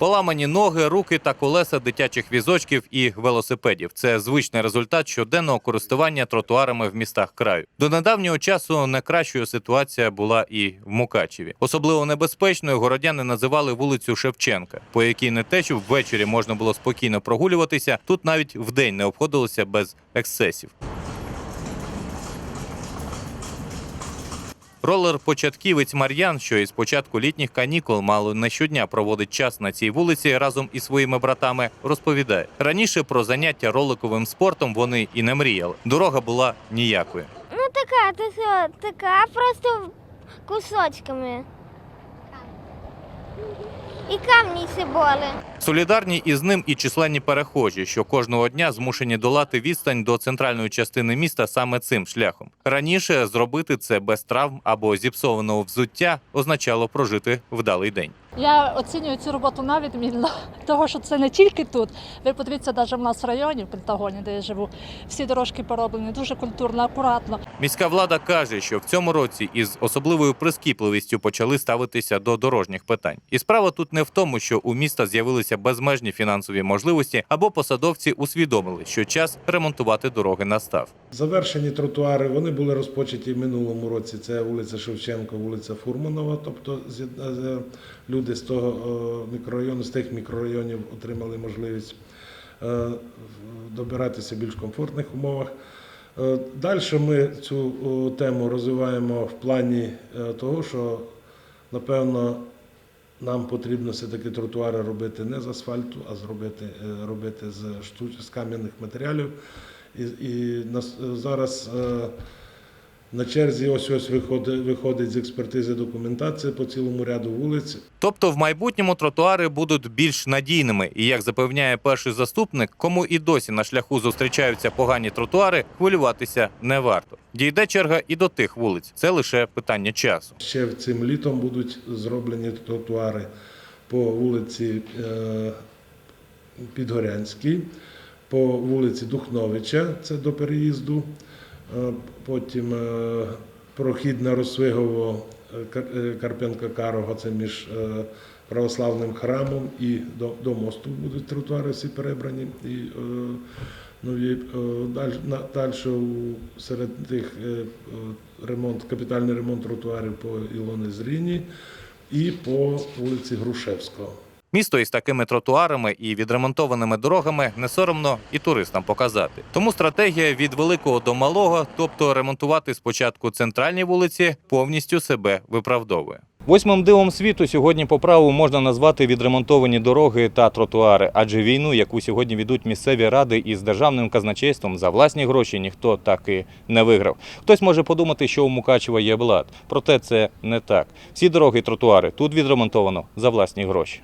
Поламані ноги, руки та колеса дитячих візочків і велосипедів. Це звичний результат щоденного користування тротуарами в містах краю. До недавнього часу не кращою ситуація була і в Мукачеві. Особливо небезпечною городяни називали вулицю Шевченка, по якій не те, що ввечері можна було спокійно прогулюватися, тут навіть вдень не обходилося без ексцесів. Ролер-початківець Мар'ян, що із початку літніх канікул мало не щодня проводить час на цій вулиці разом із своїми братами, розповідає раніше про заняття роликовим спортом вони і не мріяли. Дорога була ніякою. Ну така, така, така, просто кусочками. І камні сиболи. Солідарні із ним і численні перехожі, що кожного дня змушені долати відстань до центральної частини міста саме цим шляхом. Раніше зробити це без травм або зіпсованого взуття означало прожити вдалий день. Я оцінюю цю роботу на відмінно, того що це не тільки тут. Ви подивіться, навіть в нас в районі, в Пентагоні, де я живу, всі дорожки пороблені дуже культурно, акуратно. Міська влада каже, що в цьому році із особливою прискіпливістю почали ставитися до дорожніх питань. І справа тут не в тому, що у міста з'явилися безмежні фінансові можливості, або посадовці усвідомили, що час ремонтувати дороги настав. Завершені тротуари вони були розпочаті в минулому році. Це вулиця Шевченко, вулиця Фурманова. Тобто е, люди з того е, мікрорайону, з тих мікрорайонів отримали можливість е, добиратися в більш комфортних умовах. Далі ми цю тему розвиваємо в плані е, того, що напевно нам потрібно все-таки тротуари робити не з асфальту, а зробити е, робити з штуч- з кам'яних матеріалів. І, і нас зараз е, на черзі ось ось виходить, виходить з експертизи документація по цілому ряду вулиць. Тобто, в майбутньому тротуари будуть більш надійними, і як запевняє перший заступник, кому і досі на шляху зустрічаються погані тротуари, хвилюватися не варто. Дійде черга і до тих вулиць. Це лише питання часу. Ще цим літом будуть зроблені тротуари по вулиці е, Підгорянській, по вулиці Духновича, це до переїзду. Потім е, прохід на Росвигово е, е, Карпенка-Карого, це між православним храмом і до, до мосту будуть тротуари всі перебрані. І, нові, на, далі серед тих ремонт, капітальний ремонт тротуарів по Ілони Зріні і по вулиці Грушевського. Місто із такими тротуарами і відремонтованими дорогами не соромно і туристам показати. Тому стратегія від великого до малого, тобто ремонтувати спочатку центральні вулиці, повністю себе виправдовує. Восьмим дивом світу сьогодні по праву можна назвати відремонтовані дороги та тротуари, адже війну, яку сьогодні ведуть місцеві ради із державним казначейством за власні гроші, ніхто так і не виграв. Хтось може подумати, що у Мукачева є блат, проте це не так. Всі дороги і тротуари тут відремонтовано за власні гроші.